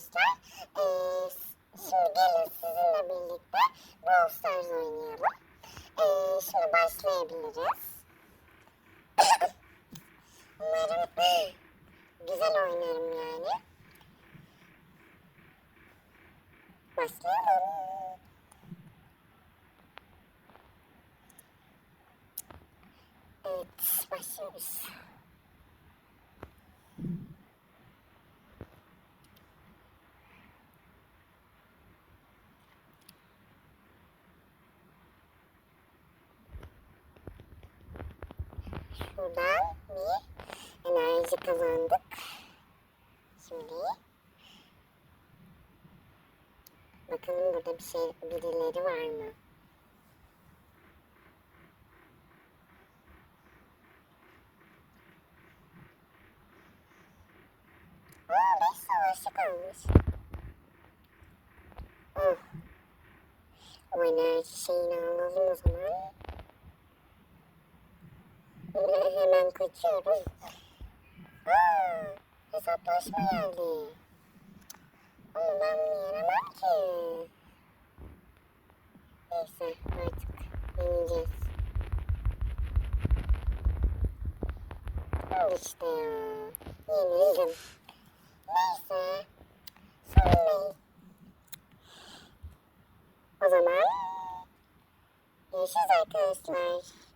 arkadaşlar. Ee, şimdi gelin sizinle birlikte Brawl Stars oynayalım. Ee, şimdi başlayabiliriz. Umarım güzel oynarım yani. Başlayalım. Evet, başlıyoruz. Şuradan bir enerji kazandık. Şimdi bakalım burada bir şey birileri var mı? Aa, beş savaşçı kalmış. Oh. O enerji şeyini alalım o zaman. Hemen kaçıyoruz. Aa, hesaplaşma geldi. Ama ben bunu yenemem ki. Neyse artık yeneceğiz. Al işte ya. Yenildim. Neyse. Sorun değil. O zaman görüşürüz arkadaşlar.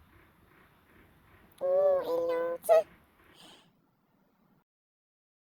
五零六七。